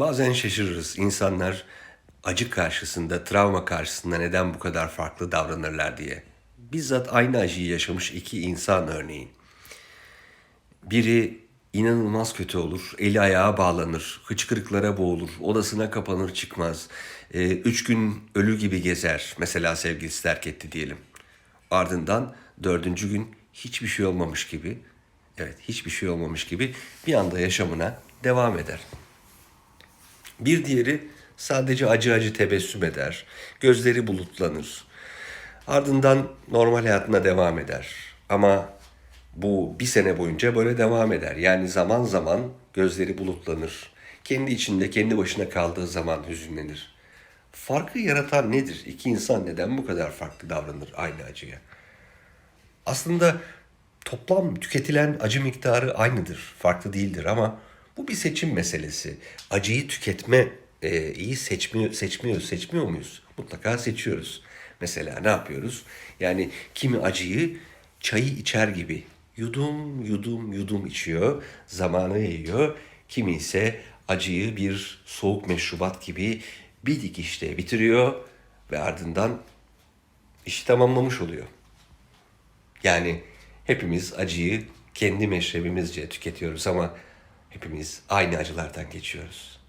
Bazen şaşırırız. İnsanlar acı karşısında, travma karşısında neden bu kadar farklı davranırlar diye. Bizzat aynı acıyı yaşamış iki insan örneğin. Biri inanılmaz kötü olur, eli ayağa bağlanır, hıçkırıklara boğulur, odasına kapanır çıkmaz. Ee, üç gün ölü gibi gezer, mesela sevgilisi terk etti diyelim. Ardından dördüncü gün hiçbir şey olmamış gibi, evet hiçbir şey olmamış gibi bir anda yaşamına devam eder. Bir diğeri sadece acı acı tebessüm eder. Gözleri bulutlanır. Ardından normal hayatına devam eder. Ama bu bir sene boyunca böyle devam eder. Yani zaman zaman gözleri bulutlanır. Kendi içinde kendi başına kaldığı zaman hüzünlenir. Farkı yaratan nedir? İki insan neden bu kadar farklı davranır aynı acıya? Aslında toplam tüketilen acı miktarı aynıdır, farklı değildir ama bu bir seçim meselesi. Acıyı tüketme e, iyi seçmiyor, seçmiyoruz, seçmiyor muyuz? Mutlaka seçiyoruz. Mesela ne yapıyoruz? Yani kimi acıyı çayı içer gibi yudum yudum yudum içiyor, zamanı yiyor. Kimi ise acıyı bir soğuk meşrubat gibi bir dikişte bitiriyor ve ardından işi tamamlamış oluyor. Yani hepimiz acıyı kendi meşrebimizce tüketiyoruz ama hepimiz aynı acılardan geçiyoruz.